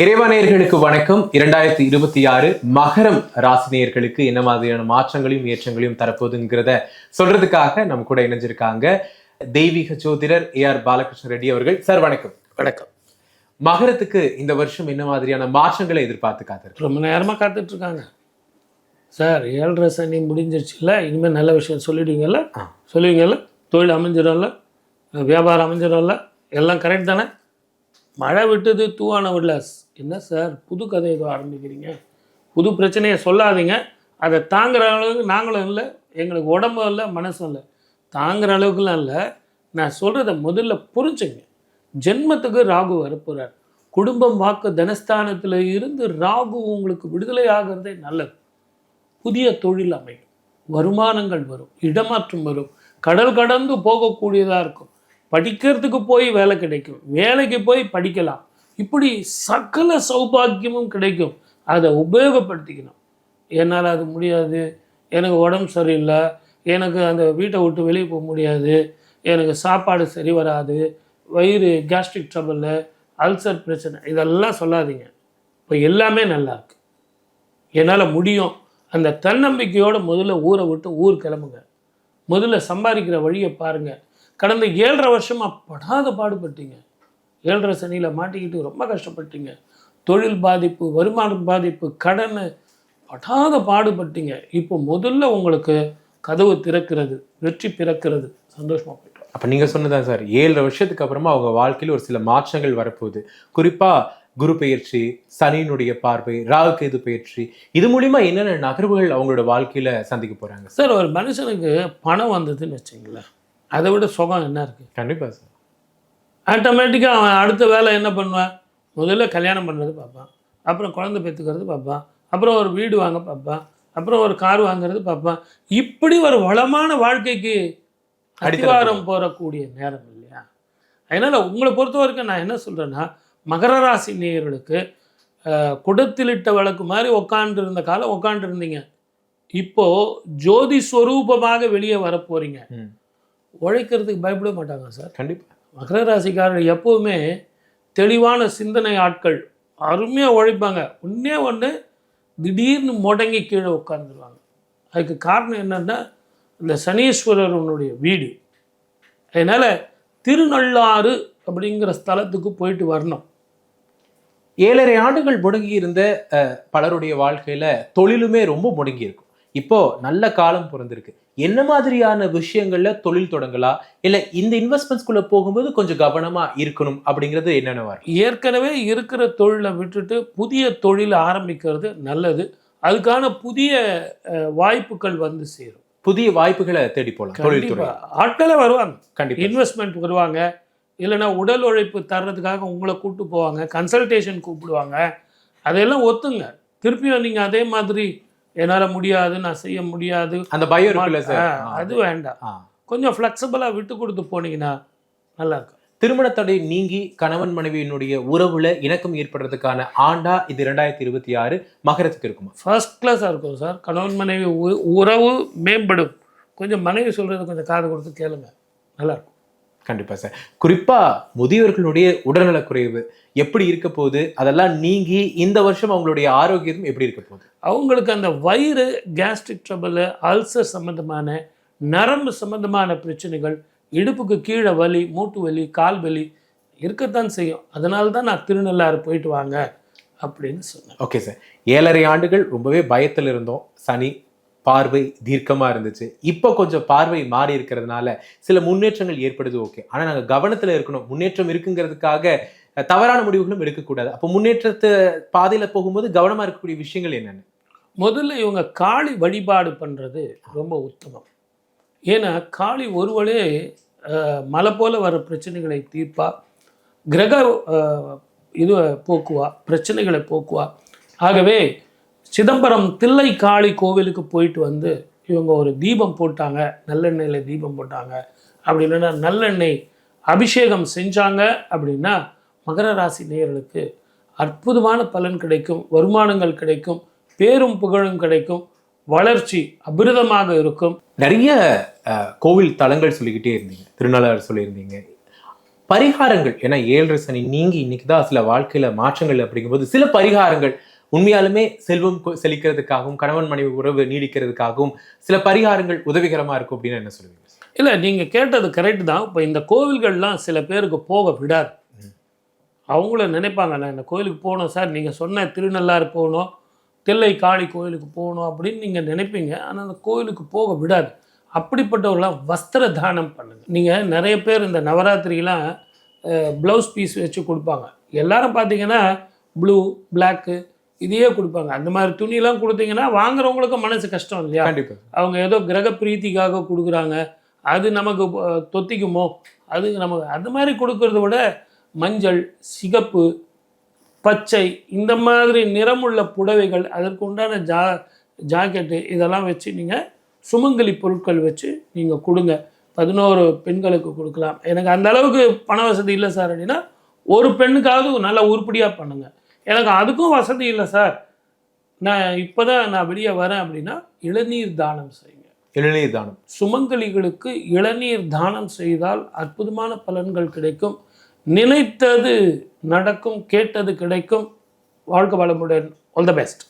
இறைவனையர்களுக்கு வணக்கம். இரண்டாயிரத்தி இருபத்தி ஆறு மகரம் ராசினியர்களுக்கு என்ன மாதிரியான மாற்றங்களையும் ஏற்றங்களையும் தரப்போகுதுங்கிறத சொல்றதுக்காக நம்ம கூட இணைஞ்சிருக்காங்க தெய்வீக ஜோதிடர் ஏ ஆர் பாலகிருஷ்ண ரெட்டி அவர்கள். சார் வணக்கம். வணக்கம். மகரத்துக்கு இந்த வருஷம் என்ன மாதிரியான மாற்றங்களை எதிர்பார்த்து காத்திருக்கு ரொம்ப நேரமாக காத்துட்டு இருக்காங்க சார் ஏழரை சனி முடிஞ்சிருச்சுல்ல இனிமேல் நல்ல விஷயம் சொல்லிடுவீங்கல்ல. சொல்லுவீங்கல்ல? தொழில் அமைஞ்சிடும்ல? வியாபாரம் அமைஞ்சிடும்ல? எல்லாம் கரெக்ட் தானே? மழை விட்டது தூவான விடல. என்ன சார்? புது கதை ஏதோ ஆரம்பிக்கிறீங்க. புது பிரச்சனையை சொல்லாதீங்க. அதை தாங்குற அளவுக்கு நாங்களும் இல்லை. எங்களுக்கு உடம்பும் இல்லை மனசும் இல்லை. தாங்குற அளவுக்குலாம் இல்லை. நான் சொல்கிறத முதல்ல புரிஞ்சுங்க. ஜென்மத்துக்கு ராகு வரப்போகிறார் குடும்பம் வாக்கு தனஸ்தானத்தில் இருந்து ராகு உங்களுக்கு விடுதலை ஆகிறதே நல்லது. புதிய தொழில் அமையும். வருமானங்கள் வரும். இடமாற்றம் வரும். கடல் கடந்து போகக்கூடியதாக இருக்கும். படிக்கிறதுக்கு போய் வேலை கிடைக்கும். வேலைக்கு போய் படிக்கலாம். இப்படி சகல சௌபாக்கியமும் கிடைக்கும். அதை உபயோகப்படுத்திக்கணும். என்னால் அது முடியாது. எனக்கு உடம்பு சரியில்லை. எனக்கு அந்த வீட்டை விட்டு வெளியே போக முடியாது. எனக்கு சாப்பாடு சரி வராது. வயிறு கேஸ்ட்ரிக் ட்ரபிள் அல்சர் பிரச்சனை இதெல்லாம் சொல்லாதீங்க. இப்போ எல்லாமே நல்லா இருக்கு. என்னால் முடியும். அந்த தன்னம்பிக்கையோடு முதல்ல ஊரை விட்டு ஊர் கிளம்புங்க. முதல்ல சம்பாதிக்கிற வழியை பாருங்கள் கடந்த ஏழரை வருஷமாக படாத பாடுபட்டீங்க. ஏழரை சனியில் மாட்டிக்கிட்டு ரொம்ப கஷ்டப்பட்டீங்க. தொழில் பாதிப்பு வருமான பாதிப்பு கடன் படாத பாடுபட்டீங்க. இப்போ முதல்ல உங்களுக்கு கதவு திறக்கிறது வெற்றி பிறக்கிறது. சந்தோஷமாக போயிட்டு. அப்ப நீங்க சொன்னதான் சார். ஏழு வருஷத்துக்கு அப்புறமா அவங்க வாழ்க்கையில ஒரு சில மாற்றங்கள் வரப்போகுது. குறிப்பா குரு பெயர்ச்சி சனியினுடைய பார்வை ராகு கேது பெயர்ச்சி இது மூலியமா என்னென்ன நகர்வுகள் அவங்களோட வாழ்க்கையில சந்திக்க போறாங்க? சார் ஒரு மனுஷனுக்கு பணம் வந்ததுன்னு வச்சுங்களேன். அதை விட சுகம் என்ன இருக்குது கண்டிப்பா சார். ஆட்டோமேட்டிக்காக அவன் அடுத்த வேலை என்ன பண்ணுவான்? முதல்ல கல்யாணம் பண்ணுறது பார்ப்பான். அப்புறம் குழந்தை பெற்றுக்கிறது பார்ப்பான். அப்புறம் ஒரு வீடு வாங்க பார்ப்பான். அப்புறம் ஒரு கார் வாங்குறது பார்ப்பான். இப்படி ஒரு வளமான வாழ்க்கைக்கு அடிவாரம் போகக்கூடிய நேரம் இல்லையா? அதனால் உங்களை பொறுத்த வரைக்கும் நான் என்ன சொல்கிறேன்னா மகர ராசி நேயர்களுக்கு குடத்திலிட்ட வழக்கு மாதிரி உக்காண்டு இருந்த காலம் உக்காண்டு இருந்தீங்க இப்போது ஜோதி ஸ்வரூபமாக வெளியே வர போகிறீங்க. உழைக்கிறதுக்கு பயப்பட மாட்டாங்க சார்? கண்டிப்பா. மகர ராசிக்காரர்கள் எப்போவுமே தெளிவான சிந்தனை ஆட்கள். அருமையாக உழைப்பாங்க. ஒன்றே ஒன்று திடீர்னு முடங்கி கீழே உட்காந்துருவாங்க அதுக்கு காரணம் என்னென்னா இந்த சனீஸ்வரனுடைய வீடு. அதனால் திருநள்ளாறு அப்படிங்கிற ஸ்தலத்துக்கு போயிட்டு வரணும். ஏழரை ஆண்டுகள் முடங்கி இருந்த பலருடைய வாழ்க்கையில் தொழிலுமே ரொம்ப முடங்கி இருக்கும் இப்போ நல்ல காலம் பிறந்திருக்கு. என்ன மாதிரியான விஷயங்கள்ல தொழில் தொடங்கலாம் இல்ல இந்த இன்வெஸ்ட்மெண்ட்ஸ்குள்ள போகும்போது கொஞ்சம் கவனமா இருக்கணும் அப்படிங்கிறது என்னென்னவா ஏற்கனவே இருக்கிற தொழிலை விட்டுட்டு புதிய தொழிலை ஆரம்பிக்கிறது நல்லது. அதுக்கான புதிய வாய்ப்புகள் வந்து சேரும். புதிய வாய்ப்புகளை தேடி போலாம் தொழில்துறை கண்டிப்பாக ஆட்களே வருவாங்க. கண்டிப்பா. இன்வெஸ்ட்மெண்ட் வருவாங்க. இல்லைன்னா உடல் உழைப்பு தர்றதுக்காக உங்களை கூப்பிட்டு போவாங்க. கன்சல்டேஷன் கூப்பிடுவாங்க. அதையெல்லாம் ஒத்துங்க. திருப்பியும் நீங்கள் அதே மாதிரி என்னால் முடியாது நான் செய்ய முடியாது. அந்த பயம் இருக்குல்ல சார்? அது வேண்டாம். கொஞ்சம் ஃப்ளெக்சிபிளாக விட்டு கொடுத்து போனீங்கன்னா நல்லா இருக்கும். திருமண தடை நீங்கி கணவன் மனைவியினுடைய உறவுல இணக்கம் ஏற்படுறதுக்கான ஆண்டா இது ரெண்டாயிரத்தி இருபத்தி ஆறு மகரத்துக்கு இருக்குமா? ஃபர்ஸ்ட் கிளாஸாக இருக்கும் சார். கணவன் மனைவி உறவு மேம்படும். கொஞ்சம் மனைவி சொல்கிறது கொஞ்சம் காது கொடுத்து கேளுங்க. நல்லா இருக்கும் கண்டிப்பா சார். குறிப்பா முதியவர்களுடைய உடல்நலக் குறைவு எப்படி இருக்க போகுது? அதெல்லாம் நீங்கி இந்த வருஷம் அவங்களுடைய ஆரோக்கியம் எப்படி இருக்க போகுது? அவங்களுக்கு அந்த வயிறு கேஸ்ட்ரிக் ட்ரபிள் அல்சர் சம்மந்தமான நரம்பு சம்மந்தமான பிரச்சனைகள் இடுப்புக்கு கீழே வலி மூட்டு வலி கால் வலி இருக்கத்தான் செய்யும். அதனால தான் நான் திருநள்ளாறு போயிட்டு வாங்க அப்படின்னு சொன்னேன். Okay sir. ஏழரை ஆண்டுகள் ரொம்பவே பயத்தில் இருந்தோம். சனி பார்வை தீர்க்கமாக இருந்துச்சு. இப்போ கொஞ்சம் பார்வை மாறி இருக்கிறதுனால சில முன்னேற்றங்கள் ஏற்படுது ஓகே. ஆனால் நாங்கள் கவனத்தில் இருக்கணும். முன்னேற்றம் இருக்குங்கிறதுக்காக தவறான முடிவுகளும் எடுக்கக்கூடாது. அப்போ முன்னேற்றத்தை பாதையில் போகும்போது கவனமாக இருக்கக்கூடிய விஷயங்கள் என்னென்ன? முதல்ல இவங்க காளி வழிபாடு பண்ணுறது ரொம்ப உத்தமம். ஏன்னா காளி ஒருவளே மலை போல் வர பிரச்சனைகளை தீர்ப்பா கிரக இது போக்குவா பிரச்சனைகளை போக்குவா. ஆகவே சிதம்பரம் தில்லை காளி கோவிலுக்கு போயிட்டு வந்து இவங்க ஒரு தீபம் போட்டாங்க நல்லெண்ணெயில் தீபம் போட்டாங்க. அப்படி இல்லைன்னா நல்லெண்ணெய் அபிஷேகம் செஞ்சாங்க அப்படின்னா மகர ராசி நேயர்களுக்கு அற்புதமான பலன் கிடைக்கும் வருமானங்கள் கிடைக்கும் பேரும் புகழும் கிடைக்கும் வளர்ச்சி அபிரதமாக இருக்கும். நிறைய அஹ், கோவில் தலங்கள் சொல்லிக்கிட்டே இருந்தீங்க திருநள்ளாறு சொல்லியிருந்தீங்க. பரிகாரங்கள் ஏன்னா ஏழரை சனி நீங்கி இன்னைக்கு தான் சில வாழ்க்கையில மாற்றங்கள் அப்படிங்கும்போது சில பரிகாரங்கள் உண்மையாலுமே செல்வம் செழிக்கிறதுக்காகவும் கணவன் மனைவி உறவு நீடிக்கிறதுக்காகவும் சில பரிகாரங்கள் உதவிகரமா இருக்கும் அப்படின்னு என்ன சொல்லுவீங்க? இல்லை நீங்கள் கேட்டது கரெக்ட் தான். இப்போ இந்த கோவில்கள்லாம் சில பேருக்கு போக விடாது. அவங்கள நினைப்பாங்க நான் இந்த கோயிலுக்கு போகணும் சார். நீங்கள் சொன்ன திருநள்ளாறு போகணும் தில்லை காளி கோயிலுக்கு போகணும் அப்படின்னு நீங்கள் நினைப்பீங்க. ஆனால் அந்த கோயிலுக்கு போக விடாது. அப்படிப்பட்டவர்களாம் வஸ்திர தானம் பண்ணுங்க. நீங்கள் நிறைய பேர் இந்த நவராத்திரிலாம் ப்ளவுஸ் பீஸ் வச்சு கொடுப்பாங்க. எல்லாரும் பார்த்தீங்கன்னா ப்ளூ பிளாக்கு இதையே கொடுப்பாங்க. அந்த மாதிரி துணியெல்லாம் கொடுத்தீங்கன்னா வாங்குறவங்களுக்கு மனசு கஷ்டம் இல்லையா? கண்டிப்பா. அவங்க ஏதோ கிரக பிரீத்திக்காக கொடுக்குறாங்க. அது நமக்கு தொத்திக்குமோ? அது நமக்கு அந்த மாதிரி கொடுக்கறத விட மஞ்சள் சிகப்பு பச்சை இந்த மாதிரி நிறமுள்ள புடவைகள் அதற்கு உண்டான ஜா ஜாக்கெட்டு இதெல்லாம் வச்சு நீங்கள் சுமங்கலி பொருட்கள் வச்சு நீங்கள் கொடுங்க. பதினோரு பெண்களுக்கு கொடுக்கலாம். எனக்கு அந்த அளவுக்கு பண வசதி இல்லை சார் அப்படின்னா ஒரு பெண்ணுக்காவது நல்லா உருப்படியாக பண்ணுங்க. எனக்கு அதுக்கும் வசதி இல்லை சார் நான் இப்போ தான் நான் வெளியே வரேன் அப்படின்னா இளநீர் தானம் செய்யுங்க. இளநீர் தானம். சுமங்கலிகளுக்கு இளநீர் தானம் செய்தால் அற்புதமான பலன்கள் கிடைக்கும். நினைத்தது நடக்கும் கேட்டது கிடைக்கும். வாழ்க்கை வளமுடன். All the best